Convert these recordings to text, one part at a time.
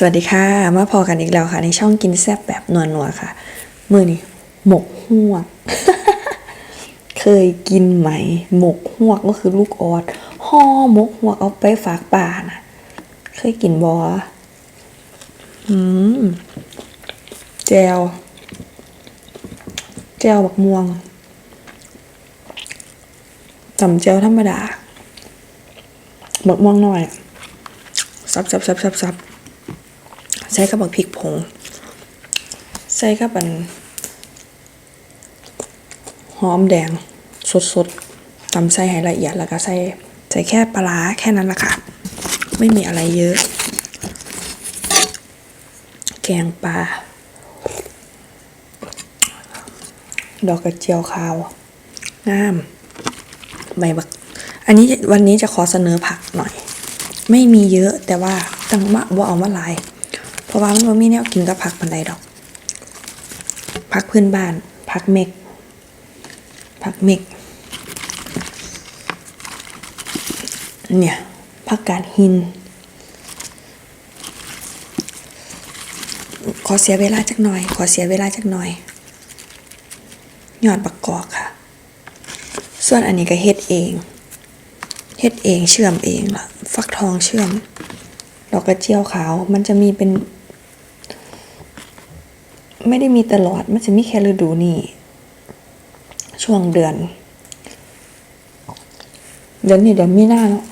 สวัสดีค่ะ มาพอกันอีกแล้วค่ะ ในช่องกินแซ่บแบบนัวๆค่ะ มือนี้หมกหวก เคยกินไหม หมกหวกก็คือลูกออดห่อหมกหวกเอาไปฝากป่านะเคยกินบออืมแจวแจวบักม่วงจำแจวธรรมดาบักม่วงหน่อยซับซับซับซับซับ ใส่กับบักพริกผง ใส่กับอันหอมแดงสดๆตำใส่ให้ละเอียดแล้วก็ใส่ใส่แค่ปลาร้าแค่นั้นแหละค่ะ ไม่มีอะไรเยอะ แกงปลา ดอกกระเจียวขาวงามใบบัก อันนี้วันนี้จะขอเสนอผักหน่อย ไม่มีเยอะแต่ว่าตั้งมาว่าเอามาลาย ราะว่ามันบ่มีแนวกินกับผักปันใดดอก ผักพื้นบ้าน ผักเม็กผักเม็กเนี่ย ผักกาดหิน ขอเสียเวลาจักหน่อย ขอเสียเวลาจักหน่อย ยอดบักกอกค่ะ ส่วนอันนี้ก็เฮ็ดเอง เฮ็ดเองเชื่อมเองล่ะ ฟักทองเชื่อมดอกกระเจียวขาวมันจะมีเป็น ไม่ได้มีตลอด มันจะมีแค่ฤดูนี้ ช่วงเดือน เดือนนี้เดือนมีนาเนาะ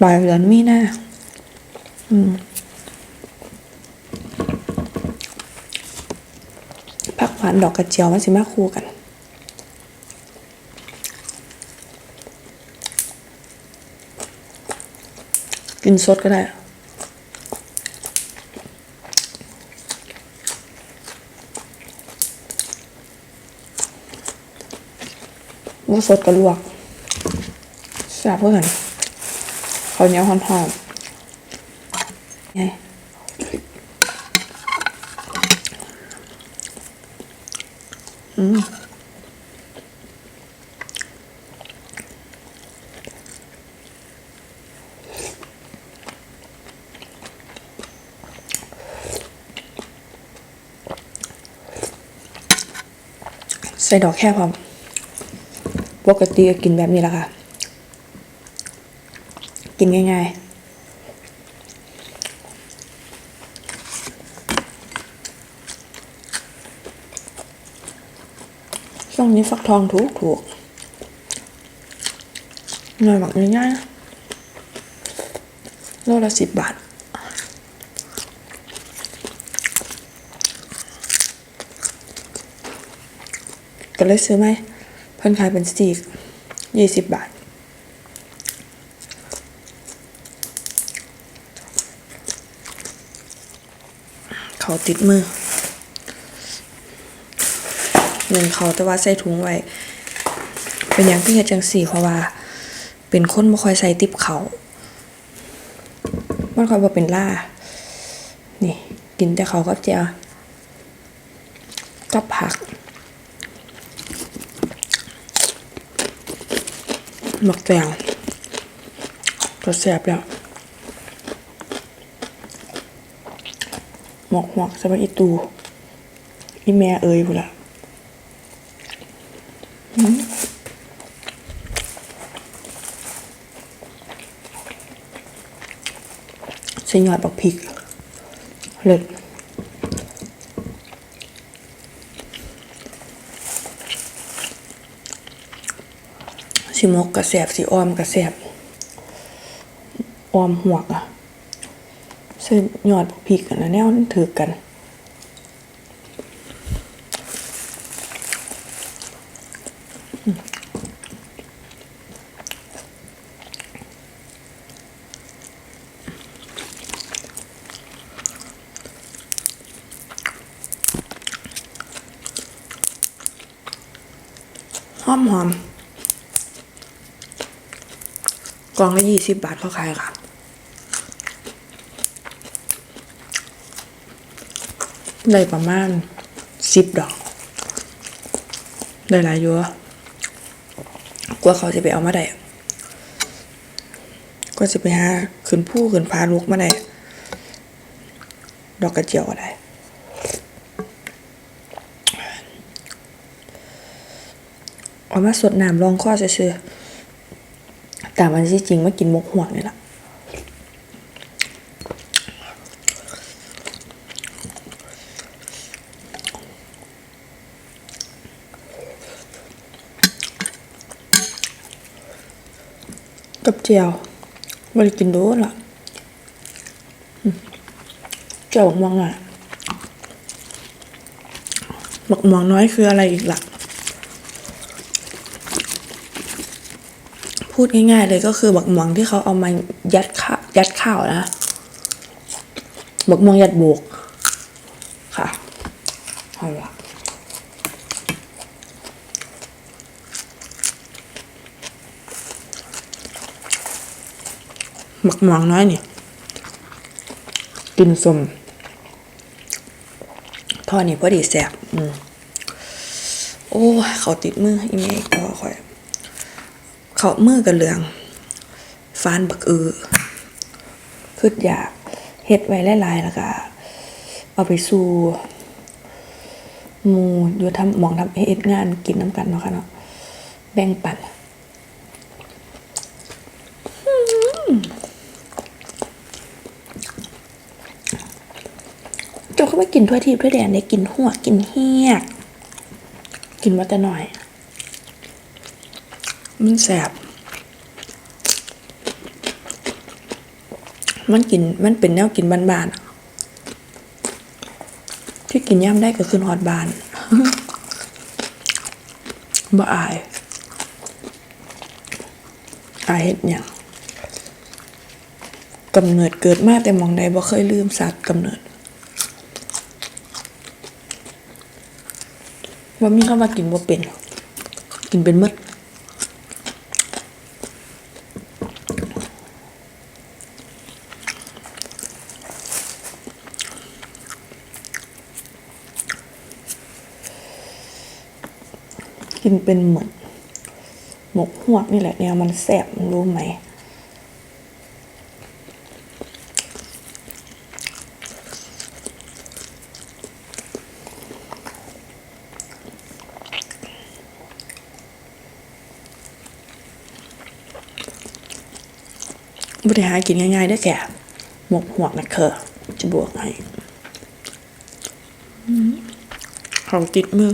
ปลายเดือนมีนาอืมผักหวานดอกกระเจียวมันสิมาคู่กันกินสดก็ได้ สดกระลวกแซ่บเพื่อนข้าวเหนียวหอมๆไงอืมใส่ดอกแค่พอ ปกติก็กินแบบนี้แหละค่ะ กินง่ายๆช่วงนี้ฟักทองถูกถูกหน่อยแบบง่ายๆโลละสิบบาท ก็เลยซื้อไหม พิ่นขายเป็นสตีกยี่สิบบาท เขาติดมือเงินเขาแต่ว่าใส่ถุงไว้ เป็นอย่างที่เฮ็ดจังสี่เพราะว่า เป็นคนบ่ค่อยใส่ติบเขามันค่อยบ่เป็นล่า นี่ กินแต่เขากับแจวกับผัก หมักแตงก็แซ่บแล้วหมกหมกสบายอีตูอีแม่เอ่ยพูนละอืมใส่ยอดบักพริกเลิศ สิมกกระแสบสิออมกระแสบออมหวกอะซึ่งยอดพริกกันนะแนวนั้นถือกัน หอมหอมกล่ องละยี่สิบบาทเขาขายค่ะ ได้ประมาณสิบดอก ได้หลายอยู่อะกว่าเขาจะไปเอามาได้ ก็จะไปหาขึ้นผู้ขึ้นพาลูกมาได้ ดอกกระเจียวก็ได้เอามาสดน้ำรองข้อซื่อ แต่มันที่จริงมากินมกห่วงนี่แหละกับเจียวไม่ได้กินดนละอืมเจียวบักม่วงอะบักม่วงน้อยคืออะไรอีกล่ะ พูดง่ายๆเลยก็คือบักม่วงที่เขาเอามายัดข้าวยัดข้าวนะบักม่วงยัดโบกค่ะเอาละบักม่วงน้อยนี่กินสมทอดนี่พอดีแสบอืมโอ้เขาติดมืออีเมย์ก็ค่อย เขามือกันเหลืองฟานบักอือคืออยากเฮ็ดไว้หลายๆแล้วก็เอาไปสู่หมูอยู่ทำหมองทำเฮ็ดงานกินน้ำกันเนาะค่ะเนาะแบ่งปันอืมเจ้าเขาไม่กินทั่วทีทั่วแดนได้กินหัวกินเฮียกกินมาแต่หน่อย มันแสบ มันกิน มันเป็นแนวกินบานๆ ที่กินย่ำได้ก็คือฮอดบานบ่อาย อายเฮ็ดหยังกำเนิดเกิดมาแต่มองใดบ่เคยลืมสัตว์กำเนิดว่ามีคำว่ากินบ่เป็น กินเป็นมด เป็นเหมือนหมกหวกนี่แหละแนวมันแสบมึงรู้ไหมบริหารกินง่ายๆได้อแก่หมกหวกนะเคอจะบวกให้อืมของติดมือ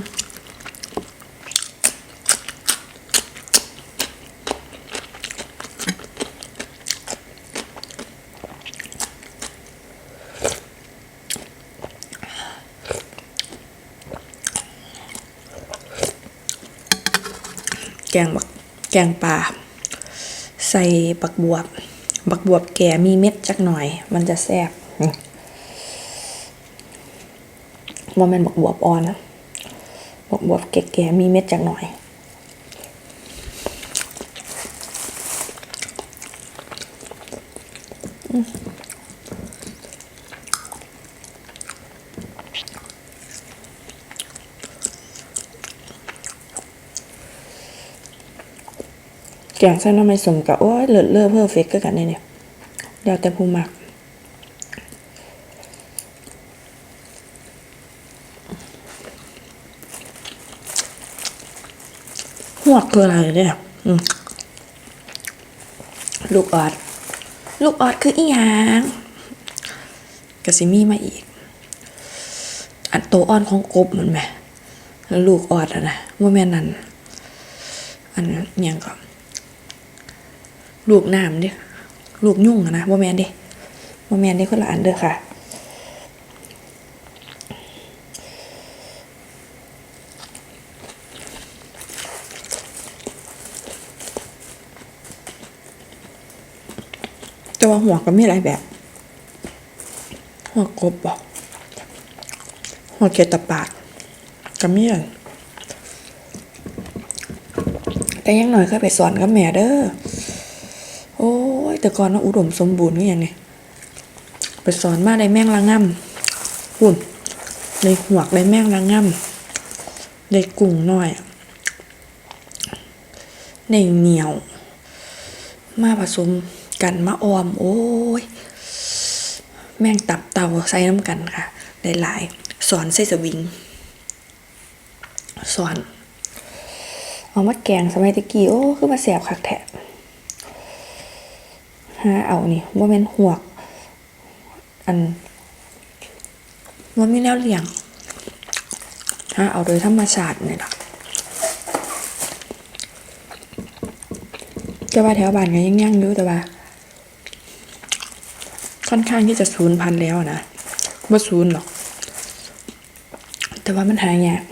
แกงบัก แกงป่า ใส่บักบวบ บักบวบแก่มีเม็ดจักหน่อย มันจะแซ่บว่ามันบักบวบอ่อนนะบักบวบแก่ๆมีเม็ดจักหน่อย แกงใส่น้ำไม่สมกับโอ้ยเลิศเลอเพอร์เฟกก็กันเนี่ยเนี่ยเดี๋ยวแต่ผู้มักหัวคืออะไรเนี่ยลูกออด ลูกออดคืออีหยังกะสิมีมาอีก อันโตอ่อนของกบมันไหมแล้วลูกออดอะนะว่าแม่นั่นอันนั้อิหยังก่อน ลูกน้ำเด้ลูกยุ่งอะนะว่แมนเด้ว่แมนเด้คนละอันเด้อค่ะ แต่ว่าหัวก็มีหลายแบบ หัวกบบอกหัวเกตตะปาดก็มีอันแต่ยังหน่อยก็ไปสอนกับแม่เด้อ แต่ก่อนเราอุดมสมบูรณ์นี่ยังไงไปสอนมาได้แม่งละง่ำหุ่นได้หวกได้แม่งละง่ำได้กุ้งน้อยได้เหนียว มาผสมกันมาออม โอ้ย แม่งตับเต่าใส่น้ำกันค่ะหลายๆสอนใส่สวิงสอน เอามาแกงสมัยตะกี้โอ้คือมาแสบคักแทะ หาเอานี่ว่าเป็นหวก อันว่ามีแนวเลี้ยงหาเอาโดยธรรมชาตินี่ล่ะแต่ว่าแถวบ้านก็ยังยังอยู่แต่ว่า ค่อนข้างที่จะศูนย์พันแล้วนะว่าศูนย์หรอก แต่ว่ามันหายาก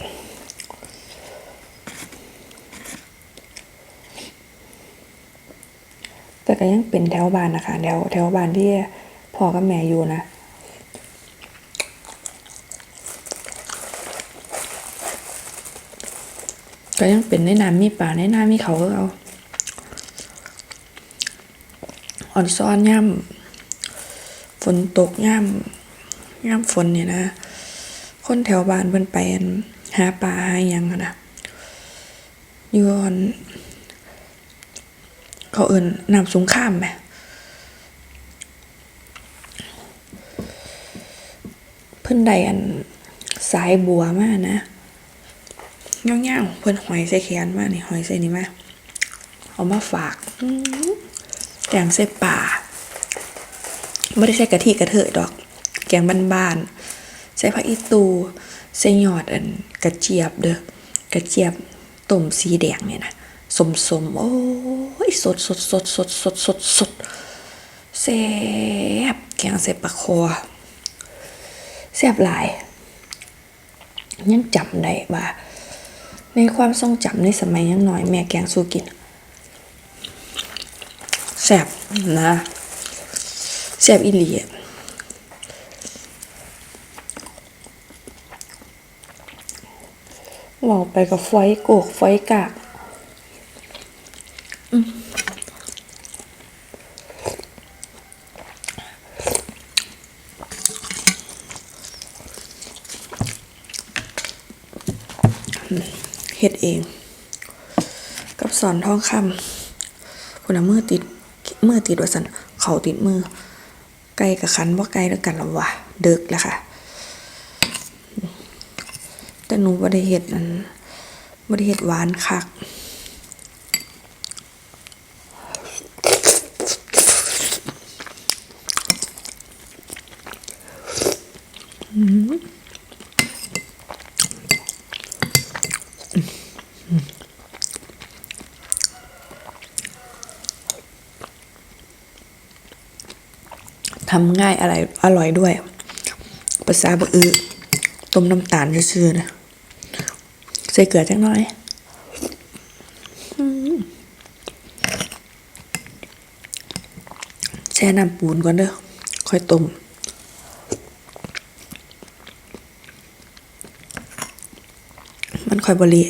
แต่ ก็ยังเป็นแถวบ้านนะคะแถวแถวบ้านที่พ่อกับแม่อยู่นะก็ยังเป็นในน้ำมีป่าในน้ำมีเขาก็เอาอ่อนซ้อนย่ำฝนตกย่ำย่ำฝนเนี่ยนะ คนแถวบ้านเพิ่นไปอั่นหาปลาหายังนะอยู่อัน เขาเอิ่นนำสงครามไหมเพิ่นได้อันสายบัวมากนะเงี้ยวๆเพิ่นหอยใส่แขนมากนี่หอยใส่นี่มาเอามาฝากแกงใส่ป่าไม่ได้ใส่กะทิกระเทยดอก แกงบ้านๆใส่ผักอีตูใส่ยอดอันกระเจี๊ยบเด้อกระเจี๊ยบต้มสีแดงเนี่ยนะสมสมโอ้ ยสดสดสดสดสดสดสดแซ่บแกงใส่ปลาคอแซ่บหลาย ยังจำได้ว่าในความทรงจำในสมัยยังน้อย แม่แกงสู้กินแซ่บนะแซ่บอีหลีอะเราไปกับไฟโกกไฟกาก เฮ็ดเอง กับสอนทองคำคุณน่ะมือติดมือติดว่าสันเขาติดมือ ไกลกับขันว่าไกลแล้วกันแล้ววะเดึกแล้วค่ะ แต่หนูบ่ได้เฮ็ดนั้นบ่ได้เฮ็ดหวานคักอืมทำง่ายอะไรอร่อยด้วย ภาษาบะอือต้มน้ำตาลซื่อๆนะใส่เกลือจังน้อยแช่น้ำปูนก่อนเด้อค่อยต้มมันค่อยบริ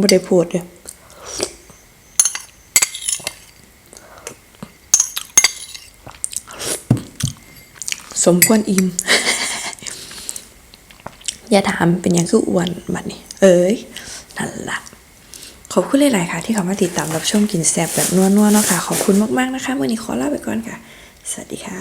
บ่ได้พูดเลยสมควรอิ่มอย่าถามเป็นหยังคืออ้วนบัดนี้ เอ้ยนั่นละขอบคุณหลาย ๆ ค่ะ ที่เข้ามาติดตามรับชมกินแซ่บแบบนัวๆเนาะค่ะ ขอบคุณมาก ๆ นะคะ วันนี้ขอลาไปก่อนค่ะ สวัสดีค่ะ